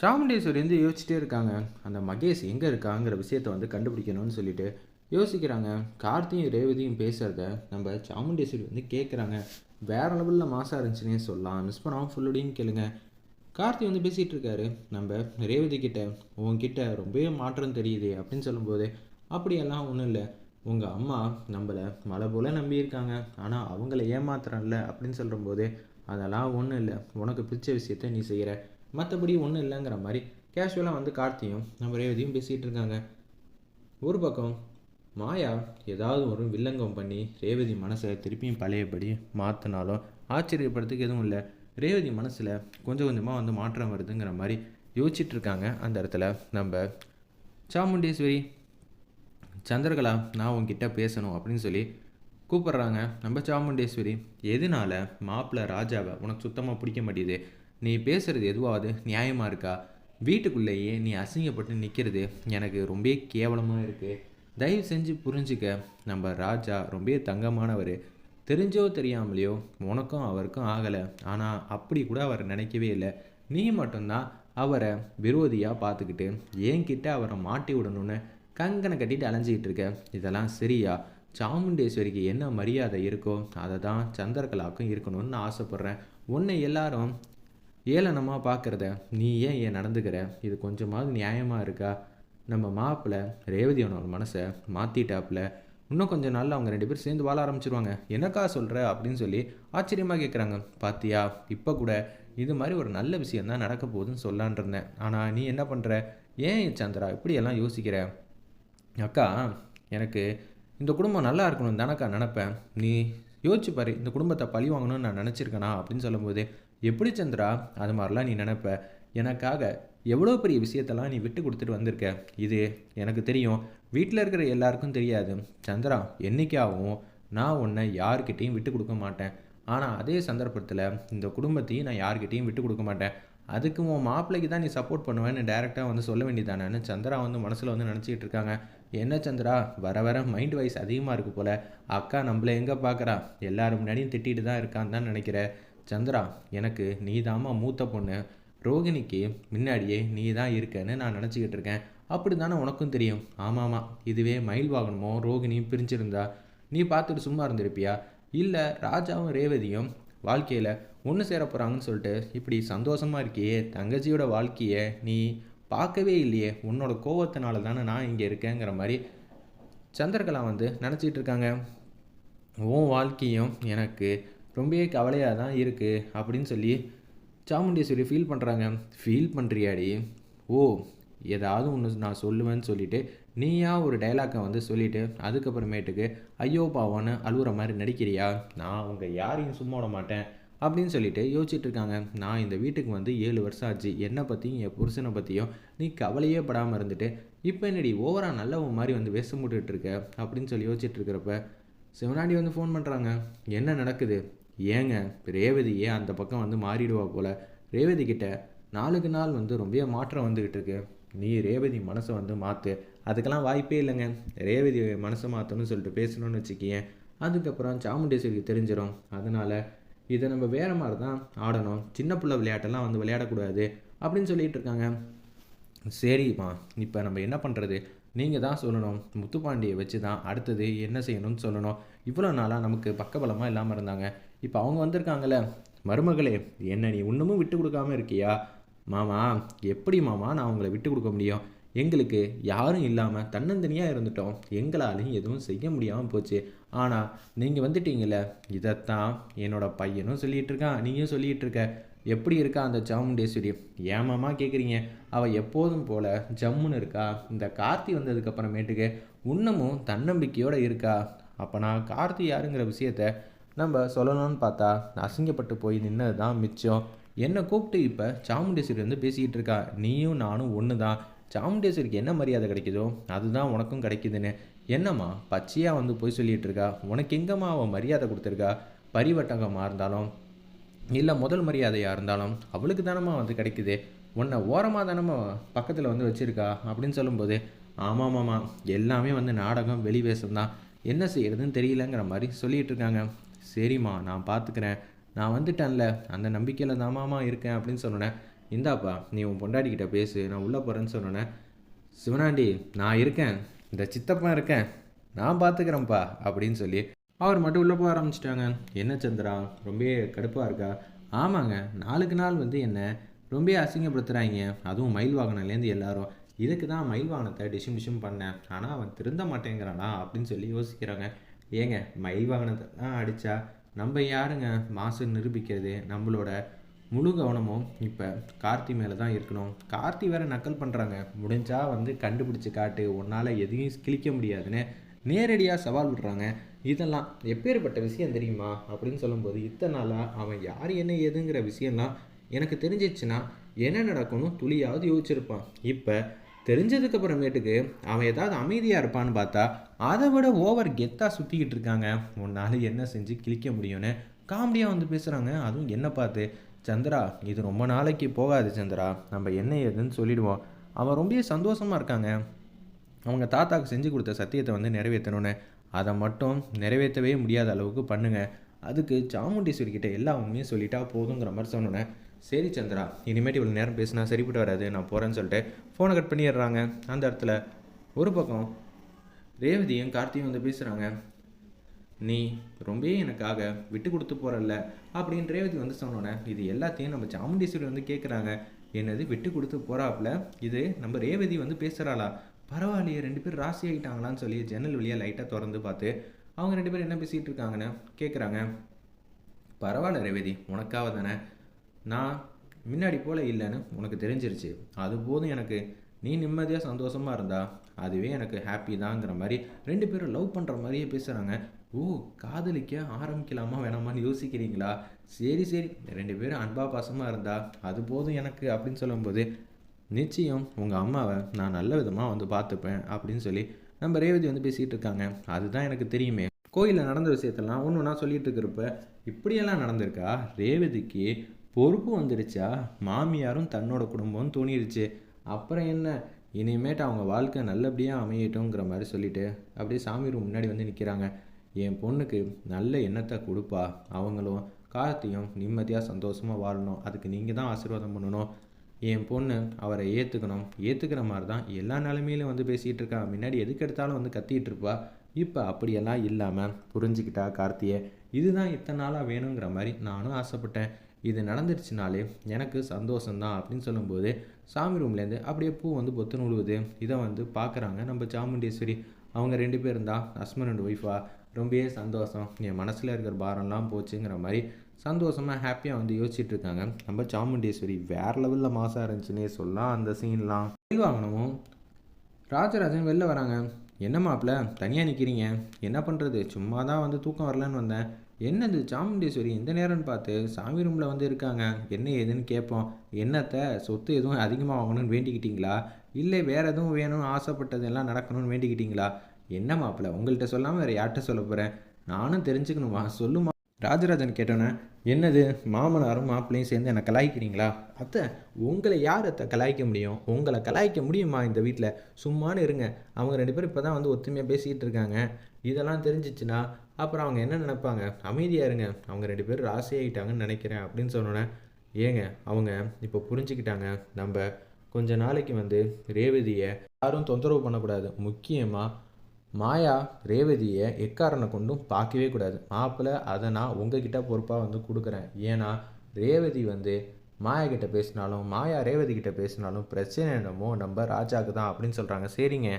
சாமுண்டேஸ்வரி வந்து யோசிச்சுட்டே இருக்காங்க. அந்த மகேஷ் எங்கே இருக்காங்கிற விஷயத்தை வந்து கண்டுபிடிக்கணும்னு சொல்லிட்டு யோசிக்கிறாங்க. கார்த்தியும் ரேவதியும் பேசுகிறத நம்ம சாமுண்டேஸ்வரி வந்து கேட்குறாங்க வேற லெவலில் மாசாக இருந்துச்சுன்னே சொல்லலாம். மிஸ் பண்ணாமல் ஃபுல்லோடையும் கேளுங்க. கார்த்தி வந்து பேசிகிட்டு இருக்காரு. நம்ம ரேவதி கிட்ட உங்ககிட்ட ரொம்பவே மாற்றம் தெரியுது அப்படின்னு சொல்லும்போது அப்படியெல்லாம் ஒன்றும் இல்லை. உங்கள் அம்மா நம்மளை மலை போல் நம்பியிருக்காங்க ஆனால் அவங்கள ஏமாத்துறன்ல அப்படின்னு சொல்லும்போது அதெல்லாம் ஒன்றும் இல்லை. உனக்கு பிடிச்ச விஷயத்த நீ செய்கிற மற்றபடி ஒன்றும் இல்லைங்கிற மாதிரி கேஷுவலாக வந்து கார்த்தியும் நம்ம ரேவதியும் பேசிகிட்டு இருக்காங்க. ஒரு பக்கம் மாயா ஏதாவது ஒரு வில்லங்கம் பண்ணி ரேவதி மனசை திருப்பியும் பழையபடி மாற்றினாலும் ஆச்சரியப்படுறதுக்கு எதுவும் இல்லை. ரேவதி மனசில் கொஞ்சம் கொஞ்சமாக வந்து மாற்றம் வருதுங்கிற மாதிரி யோசிச்சுட்டு இருக்காங்க. அந்த இடத்துல நம்ம சாமுண்டேஸ்வரி சந்திரகலா நான் உங்ககிட்ட பேசணும் அப்படின்னு சொல்லி கூப்பிட்றாங்க. நம்ம சாமுண்டேஸ்வரி எதனால மாப்பிள்ளை ராஜாவை உனக்கு சுத்தமாக பிடிக்க மாட்டேது நீ பேசுகிறது எதுவாவது நியாயமாக இருக்கா? வீட்டுக்குள்ளேயே நீ அசிங்கப்பட்டு நிற்கிறது எனக்கு ரொம்ப கேவலமாக இருக்குது தயவு செஞ்சு புரிஞ்சுக்க. நம்ம ராஜா ரொம்ப தங்கமானவர். தெரிஞ்சோ தெரியாமலையோ உனக்கும் அவருக்கும் ஆகலை. ஆனால் அப்படி கூட அவர் நினைக்கவே இல்லை. நீ மட்டும்தான் அவரை விரோதியாக பார்த்துக்கிட்டு என்கிட்ட அவரை மாட்டி விடணும்னு கங்கனை கட்டிட்டு அலைஞ்சிக்கிட்டு இருக்க. இதெல்லாம் சரியா? சாமுண்டேஸ்வரிக்கு என்ன மரியாதை இருக்கோ அதை தான் சந்திரகலாவுக்கும் இருக்கணும்னு நான் ஆசைப்பட்றேன். உன்னை எல்லாரும் ஏளனமாக பார்க்குறத நீ ஏன் ஏன் நடந்துக்கிற? இது கொஞ்சமாவது நியாயமாக இருக்கா? நம்ம மாப்பிள்ளை ரேவதியோட மனசை மாற்றிட்டாப்புல இன்னும் கொஞ்சம் நாளில் அவங்க ரெண்டு பேரும் சேர்ந்து வாழ ஆரம்பிச்சிருவாங்க. என்னக்கா சொல்கிற அப்படின்னு சொல்லி ஆச்சரியமாக கேட்குறாங்க பாத்தியா இப்போ கூட இது மாதிரி ஒரு நல்ல விஷயம் தான் நடக்க போகுதுன்னு சொல்லான் இருந்தேன். ஆனால் நீ என்ன பண்ணுற ஏன் சந்திரா இப்படியெல்லாம் யோசிக்கிற? அக்கா எனக்கு இந்த குடும்பம் நல்லா இருக்கணும் தானக்கா நினப்பேன். நீ யோசிச்சு பாரு இந்த குடும்பத்தை பழி வாங்கணும்னு நான் நினச்சிருக்கேனா? அப்படின்னு சொல்லும்போது எப்படி சந்திரா அது மாதிரிலாம் நீ நினப்ப? எனக்காக எவ்வளோ பெரிய விஷயத்தெல்லாம் நீ விட்டு கொடுத்துட்டு வந்திருக்க? இது எனக்கு தெரியும். வீட்டில் இருக்கிற எல்லாருக்கும் தெரியாது. சந்திரா என்றைக்காகவும் நான் உன்னை யார்கிட்டையும் விட்டு கொடுக்க மாட்டேன். ஆனால் அதே சந்தர்ப்பத்தில் இந்த குடும்பத்தையும் நான் யார்கிட்டையும் விட்டு கொடுக்க மாட்டேன். அதுக்கு உன் மாப்பிள்ளைக்கு தான் நீ சப்போர்ட் பண்ணுவேன்னு டேரெக்டாக வந்து சொல்ல வேண்டியதானு சந்திரா வந்து மனசில் வந்து நினச்சிக்கிட்டு இருக்காங்க. என்ன சந்திரா வர வர மைண்ட் வைஸ் அதிகமாக இருக்குது போல். அக்கா நம்மளை எங்கே பார்க்குறா எல்லாரும் முன்னாடியும் திட்டிகிட்டு தான் இருக்கான்னு தான் நினைக்கிறேன் சந்திரா எனக்கு நீ தாம்மா மூத்த பொண்ணு. ரோகிணிக்கு முன்னாடியே நீ தான் இருக்கன்னு நான் நினச்சிக்கிட்டு இருக்கேன். அப்படி தானே உனக்கும் தெரியும். ஆமாம்மா இதுவே மயில் வாகனமோ? ரோகிணியும் பிரிஞ்சிருந்தா. நீ பார்த்துட்டு சும்மா இருந்திருப்பியா? இல்லை ராஜாவும் ரேவதியும் வாழ்க்கையில் ஒன்று சேர போகிறாங்கன்னு சொல்லிட்டு இப்படி சந்தோஷமாக இருக்கியே. தங்கச்சியோட வாழ்க்கையை நீ பார்க்கவே இல்லையே. உன்னோட கோவத்தினால தானே நான் இங்கே இருக்கேங்கிற மாதிரி சந்திரகலா வந்து நினச்சிட்டு இருக்காங்க. உன் வாழ்க்கையும் எனக்கு ரொம்பவே கவலையாக தான் இருக்குது அப்படின்னு சொல்லி சாமுண்டீஸ்வரி ஃபீல் பண்ணுறாங்க ஃபீல் பண்ணுறியாடி ஓ ஏதாவது ஒன்று நான் சொல்லுவேன்னு சொல்லிவிட்டு நீயா ஒரு டைலாக்கை வந்து சொல்லிவிட்டு அதுக்கப்புறமேட்டுக்கு ஐயோ பாவான்னு அழுகுற மாதிரி நடிக்கிறியா? நான் அவங்க யாரையும் சும்மா விட மாட்டேன் அப்படின்னு சொல்லிட்டு யோசிச்சுட்டு இருக்காங்க. நான் இந்த வீட்டுக்கு வந்து ஏழு வருஷம் ஆச்சு. என்னை பற்றியும் என் புருஷனை பற்றியும் நீ கவலையே படாமல் இருந்துட்டு இப்போ என்னடி ஓவராக நல்லவன் மாதிரி வந்து வேஷம் போட்டுட்டு இருக்க அப்படின்னு சொல்லி யோசிச்சுட்டு இருக்கிறப்ப சிவனாண்டி வந்து ஃபோன் பண்ணுறாங்க என்ன நடக்குது? ஏங்க? ரேவதி ஏன் அந்த பக்கம் வந்து மாறிடுவா போல். ரேவதி கிட்ட நாளுக்கு நாள் வந்து ரொம்ப மாற்றம் வந்துக்கிட்டு இருக்கு. நீ ரேவதி மனசை வந்து மாற்று அதுக்கெல்லாம் வாய்ப்பே இல்லைங்க. ரேவதி மனசை மாற்றணும்னு சொல்லிட்டு பேசணும்னு வச்சுக்கியேன். அதுக்கப்புறம் சாமுண்டேஸ்வரிக்கு தெரிஞ்சிடும் அதனால் இதை நம்ம வேறு மாதிரி தான் ஆடணும். சின்ன பிள்ளை விளையாட்டெல்லாம் வந்து விளையாடக்கூடாது அப்படின்னு சொல்லிட்டு இருக்காங்க. சரிம்மா. இப்போ நம்ம என்ன பண்ணுறது நீங்கள் தான் சொல்லணும். முத்துப்பாண்டியை வச்சு தான் அடுத்தது என்ன செய்யணும்னு சொல்லணும். இவ்வளோ நாளாக நமக்கு பக்கபலமாக இல்லாமல் இருந்தாங்க. இப்போ அவங்க வந்திருக்காங்கல்ல. மருமகளே என்ன நீ இன்னமும் விட்டு கொடுக்காம இருக்கியா? மாமா எப்படி மாமா நான் உங்களை விட்டு கொடுக்க முடியும்? எங்களுக்கு யாரும் இல்லாமல் தன்னந்தனியாக இருந்துட்டோம். எங்களாலையும் எதுவும் செய்ய முடியாமல் போச்சு. ஆனால் நீங்கள் வந்துட்டீங்கள இதைத்தான் என்னோடய பையனும் சொல்லிகிட்டு இருக்கான். நீயும் சொல்லிகிட்டு இருக்க. எப்படி இருக்கா அந்த சாமுண்டேஸ்வரி ஏமாமா கேட்குறீங்க அவள் எப்போதும் போல் ஜம்முன்னு இருக்கா? இந்த கார்த்தி வந்ததுக்கப்புறமேட்டுக்கு இன்னமும் தன்னம்பிக்கையோடு இருக்கா? அப்போ நான் கார்த்தி யாருங்கிற விஷயத்த நம்ம சொல்லணும்னு பார்த்தா அசிங்கப்பட்டு போய் நின்னது தான் மிச்சம். என்னை கூப்பிட்டு இப்போ சாமுண்டேஸ்வரி வந்து பேசிக்கிட்டு இருக்கா. நீயும் நானும் ஒன்று தான் சாமுண்டேஸ்வரிக்கு என்ன மரியாதை கிடைக்குதோ அதுதான் உனக்கும் கிடைக்குதுன்னு. என்னம்மா பச்சையாக வந்து போய் சொல்லிகிட்டு இருக்கா? உனக்கு எங்கம்மா அவன் மரியாதை கொடுத்துருக்கா? பரிவட்டங்கமாக இருந்தாலும் இல்லை முதல் மரியாதையாக இருந்தாலும் அவளுக்கு தானம்மா வந்து கிடைக்குது. உன்னை ஓரமாக தானம்மா பக்கத்தில் வந்து வச்சுருக்கா? அப்படின்னு சொல்லும்போது ஆமாம் மாமா எல்லாமே வந்து நாடகம் வெளிவேசம் தான் என்ன செய்கிறதுன்னு தெரியலங்கிற மாதிரி சொல்லிகிட்டு இருக்காங்க. சரிம்மா நான் பார்த்துக்கிறேன் நான் வந்துட்டேன்ல அந்த நம்பிக்கையில் தாமாமா இருக்கேன் அப்படின்னு சொன்னேன் இந்தாப்பா நீ உன் பொண்டாடிக்கிட்ட பேசு நான் உள்ளே போகிறேன்னு சொன்னோன்னே சிவனாண்டி நான் இருக்கேன் இந்த சித்தப்பா இருக்கேன் நான் பார்த்துக்கிறேன்ப்பா அப்படின்னு சொல்லி அவர் மட்டும் உள்ளே போக ஆரம்பிச்சிட்டாங்க. என்ன சந்திரா ரொம்ப கடுப்பாக இருக்கா? ஆமாங்க நாளுக்கு நாள் வந்து என்ன ரொம்ப அசிங்கப்படுத்துகிறாங்க அதுவும் மயில் வாகனம்லேருந்து எல்லாரும். இதுக்கு தான் மயில் வாகனத்தை டிஷும் டிஷும் பண்ணேன். ஆனால் அவன் திருந்த மாட்டேங்கிறானா அப்படின்னு சொல்லி யோசிக்கிறாங்க. ஏங்க மயில் வாகனத்தை தான் அடித்தா நம்ம யாருங்க மாசு நிரூபிக்கிறது? நம்மளோட முழு கவனமும் இப்போ கார்த்தி மேலே தான் இருக்கணும். கார்த்தி வேற நக்கல் பண்ணுறாங்க முடிஞ்சால் வந்து கண்டுபிடிச்சி காட்டு. உன்னால் எதையும் கிழிக்க முடியாதுன்னு நேரடியாக சவால் விடுறாங்க. இதெல்லாம் எப்பேற்பட்ட விஷயம் தெரியுமா? அப்படின்னு சொல்லும்போது இத்தனை நாளாக அவன் யார் என்ன ஏதுங்கிற விஷயம்லாம் எனக்கு தெரிஞ்சிச்சுன்னா என்ன நடக்கணும் துளியாவது யோசிச்சிருப்பான். இப்போ தெரிஞ்சதுக்கு அப்புறமேட்டுக்கு அவன் ஏதாவது அமைதியாக இருப்பான்னு பார்த்தா அதை விட ஓவர் கெத்தாக சுற்றிக்கிட்டு இருக்காங்க. உன்னால் என்ன செஞ்சு கிழிக்க முடியும்னு காமெடியாக வந்து பேசுகிறாங்க அதுவும் என்ன பார்த்து சந்திரா இது ரொம்ப நாளைக்கு போகாது சந்திரா. நம்ம என்ன ஏதுன்னு சொல்லிடுவோம். அவன் ரொம்ப சந்தோஷமாக இருக்காங்க. அவங்க தாத்தாவுக்கு செஞ்சு கொடுத்த சத்தியத்தை வந்து நிறைவேற்றணும்னு அதை மட்டும் நிறைவேற்றவே முடியாத அளவுக்கு பண்ணுங்க. அதுக்கு சாமுண்டீஸ்வரிக்கிட்ட எல்லா உண்மையும் சொல்லிட்டா போதுங்கிற மாதிரி சொன்னோன்னே சரி சந்திரா இனிமேட்டு இவ்வளோ நேரம் பேசினா சரிப்பட்டு வராது நான் போகிறேன்னு சொல்லிட்டு ஃபோனை கட் பண்ணிடுறாங்க. அந்த இடத்துல ஒரு பக்கம் ரேவதியும் கார்த்தியும் வந்து பேசுகிறாங்க நீ ரொம்பவே எனக்காக விட்டு கொடுத்து போகிறல்ல அப்படின்னு ரேவதி வந்து சொன்னோன்னே இது எல்லாத்தையும் நம்ம சாமுண்டீஸ்வரி வந்து கேட்குறாங்க என்னது விட்டு கொடுத்து போகிறாப்புல இது நம்ம ரேவதி வந்து பேசுகிறாளா பரவாயில்லையே ரெண்டு பேரும் ராசி ஆகிட்டாங்களான்னு சொல்லி ஜன்னல் வழியாக லைட்டாக திறந்து பார்த்து அவங்க ரெண்டு பேரும் என்ன பேசிகிட்டு இருக்காங்கன்னு கேட்குறாங்க பரவாயில்ல ரேவதி உனக்காக தானே நான் முன்னாடி போல் இல்லைன்னு உனக்கு தெரிஞ்சிருச்சு. அது போதும் எனக்கு. நீ நிம்மதியாக சந்தோஷமாக இருந்தா அதுவே எனக்கு ஹாப்பி தாங்கிற மாதிரி ரெண்டு பேரும் லவ் பண்ணுற மாதிரியே பேசுகிறாங்க ஓ காதலிக்க ஆரம்பிக்கலாமா வேணாமான்னு யோசிக்கிறீங்களா? சரி சரி. ரெண்டு பேரும் அன்பா பாசமாக இருந்தா அது போதும் எனக்கு அப்படின்னு சொல்லும்போது நிச்சயம் உங்கள் அம்மாவை நான் நல்ல விதமாக வந்து பார்த்துப்பேன் அப்படின்னு சொல்லி நம்ம ரேவதி வந்து பேசிகிட்டு இருக்காங்க. அதுதான் எனக்கு தெரியுமே. கோயிலில் நடந்த விஷயத்தெல்லாம் ஒன்று ஒன்றா சொல்லிட்டு இருக்கிறப்ப இப்படியெல்லாம் நடந்திருக்கா? ரேவதிக்கு பொறுப்பு வந்துடுச்சா மாமியாரும் தன்னோட குடும்பம்னு தோணிடுச்சு அப்புறம் என்ன? இனிமேட்டு அவங்க வாழ்க்கை நல்லபடியாக அமையட்டுங்கிற மாதிரி சொல்லிட்டு அப்படியே சாமி ரூம் முன்னாடி வந்து நிற்கிறாங்க என் பொண்ணுக்கு நல்ல எண்ணத்தை கொடுப்பா. அவங்களும் காலத்தையும் நிம்மதியாக சந்தோஷமாக வாழணும். அதுக்கு நீங்கள் தான் ஆசீர்வாதம் பண்ணணும். என் பொண்ணு அவரை ஏற்றுக்கணும் ஏற்றுக்கிற மாதிரி தான் எல்லா நிலமையிலும் வந்து பேசிகிட்டு இருக்கா. முன்னாடி எதுக்கு எடுத்தாலும் வந்து கத்திகிட்டு இருப்பா. இப்போ அப்படியெல்லாம் இல்லாமல் புரிஞ்சுக்கிட்டா கார்த்தியை. இதுதான் இத்தனை நாளாக வேணுங்கிற மாதிரி நானும் ஆசைப்பட்டேன். இது நடந்துருச்சுனாலே எனக்கு சந்தோஷம்தான் அப்படின்னு சொல்லும்போது சாமி ரூம்லேருந்து அப்படியே பூ வந்து பொத்து நுழுவுது இதை வந்து பார்க்குறாங்க நம்ம சாமுண்டீஸ்வரி. அவங்க ரெண்டு பேரும் தான் ஹஸ்பண்ட் அண்ட் ஒய்ஃபாக ரொம்பவே சந்தோஷம். என் மனசில் இருக்கிற பாரம்லாம் போச்சுங்கிற மாதிரி சந்தோஷமாக ஹாப்பியாக வந்து யோசிச்சுட்டு இருக்காங்க. நம்ம சாமுண்டீஸ்வரி வேறு லெவலில் மாசாக இருந்துச்சுன்னே சொல்லலாம் அந்த சீன்லாம் வாங்கணும். ராஜராஜன் வெளில வராங்க. என்ன மாப்பிள்ள தனியாக நிற்கிறீங்க என்ன பண்ணுறது சும்மா தான் வந்து தூக்கம் வரலன்னு வந்தேன். என்னது சாமுண்டீஸ்வரி இந்த நேரம்னு பார்த்து? சாமி ரூமில் வந்து இருக்காங்க. என்ன ஏதுன்னு கேட்போம். என்னத்தை? சொத்து எதுவும் அதிகமாக வாங்கணும்னு வேண்டிக்கிட்டீங்களா? இல்லை வேறு எதுவும் வேணும்னு ஆசைப்பட்டது எல்லாம் நடக்கணும்னு வேண்டிக்கிட்டீங்களா? என்ன மாப்பிள்ள உங்கள்கிட்ட சொல்லாமல் வேறு யார்கிட்ட சொல்ல போகிறேன் நானும் தெரிஞ்சுக்கணுமா? சொல்லுமா? ராஜராஜன் கேட்டோன்னே என்னது? மாமனாரும் மாப்பிள்ளையும் சேர்ந்து என்னை கலாய்க்கிறீங்களா? அத்தை உங்களை யார் அத்தை கலாய்க்க முடியும்? உங்களை கலாய்க்க முடியுமா இந்த வீட்டில் சும்மானு இருங்க. அவங்க ரெண்டு பேரும் இப்போ தான் வந்து ஒத்துமையாக பேசிக்கிட்டு இருக்காங்க. இதெல்லாம் தெரிஞ்சிச்சுன்னா அப்புறம் அவங்க என்ன நினைப்பாங்க? அமைதியாக இருங்க. அவங்க ரெண்டு பேரும் ராசியாகிட்டாங்கன்னு நினைக்கிறேன் அப்படின்னு சொன்னோன்னே ஏங்க அவங்க இப்போ புரிஞ்சுக்கிட்டாங்க. நம்ம கொஞ்ச நாளைக்கு வந்து ரேவதியை யாரும் தொந்தரவு பண்ணக்கூடாது. முக்கியமாக மாயா ரேவதியை எக்காரனை கொண்டும் பார்க்கவே கூடாது. மாப்பிள்ளை அதை நான் உங்ககிட்ட பொறுப்பாக வந்து கொடுக்குறேன். ஏன்னா ரேவதி வந்து மாயா கிட்ட பேசினாலும் மாயா ரேவதி கிட்ட பேசினாலும் பிரச்சனை என்னமோ நம்ம ராஜாவுக்கு தான் அப்படின்னு சொல்கிறாங்க சரிங்க.